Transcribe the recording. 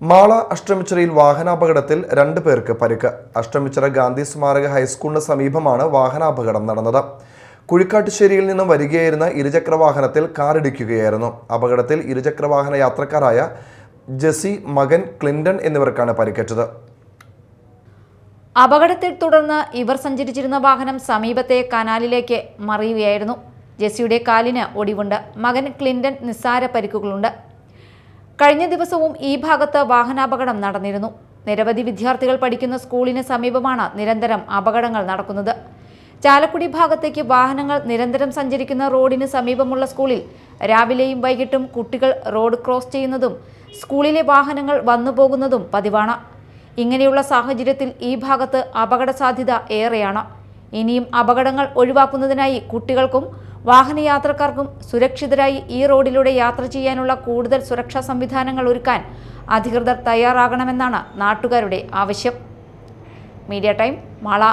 മാള അഷ്ടമിച്ചിറയിൽ വാഹനാപകടത്തിൽ രണ്ടു പേർക്ക് പരിക്ക്. അഷ്ടമിച്ചിറ ഗാന്ധി സ്മാരക ഹൈസ്കൂളിന് സമീപമാണ് വാഹനാപകടം നടന്നത്. കുഴിക്കാട്ടുശ്ശേരിയിൽ നിന്നും വരികയായിരുന്ന ഇരുചക്ര വാഹനത്തിൽ കാറിടിക്കുകയായിരുന്നു. അപകടത്തിൽ ഇരുചക്ര വാഹന യാത്രക്കാരായ ജെസി മകൻ ക്ലിന്റൺ എന്നിവർക്കാണ് പരിക്കേറ്റത്. അപകടത്തെ തുടർന്ന് ഇവർ സഞ്ചരിച്ചിരുന്ന വാഹനം സമീപത്തെ കനാലിലേക്ക് മറിയുകയായിരുന്നു. ജെസിയുടെ കാലിന് ഒടിവുണ്ട്. മകൻ ക്ലിന്റൺ നിസ്സാര പരിക്കുകളുണ്ട്. കഴിഞ്ഞ ദിവസവും ഈ ഭാഗത്ത് വാഹനാപകടം നടന്നിരുന്നു. നിരവധി വിദ്യാർത്ഥികൾ പഠിക്കുന്ന സ്കൂളിന് സമീപമാണ് നിരന്തരം അപകടങ്ങൾ നടക്കുന്നത്. ചാലക്കുടി ഭാഗത്തേക്ക് വാഹനങ്ങൾ നിരന്തരം സഞ്ചരിക്കുന്ന റോഡിന് സമീപമുള്ള സ്കൂളിൽ രാവിലെയും വൈകിട്ടും കുട്ടികൾ റോഡ് ക്രോസ് ചെയ്യുന്നതും സ്കൂളിലെ വാഹനങ്ങൾ വന്നുപോകുന്നതും പതിവാണ്. ഇങ്ങനെയുള്ള സാഹചര്യത്തിൽ ഈ ഭാഗത്ത് അപകട സാധ്യത ഏറെയാണ്. ഇനിയും അപകടങ്ങൾ ഒഴിവാക്കുന്നതിനായി കുട്ടികൾക്കും വാഹനയാത്രക്കാർക്കും സുരക്ഷിതരായി ഈ റോഡിലൂടെ യാത്ര ചെയ്യാനുള്ള കൂടുതൽ സുരക്ഷാ സംവിധാനങ്ങൾ ഒരുക്കാൻ അധികൃതർ തയ്യാറാകണമെന്നാണ് നാട്ടുകാരുടെ ആവശ്യം. Media time Mala.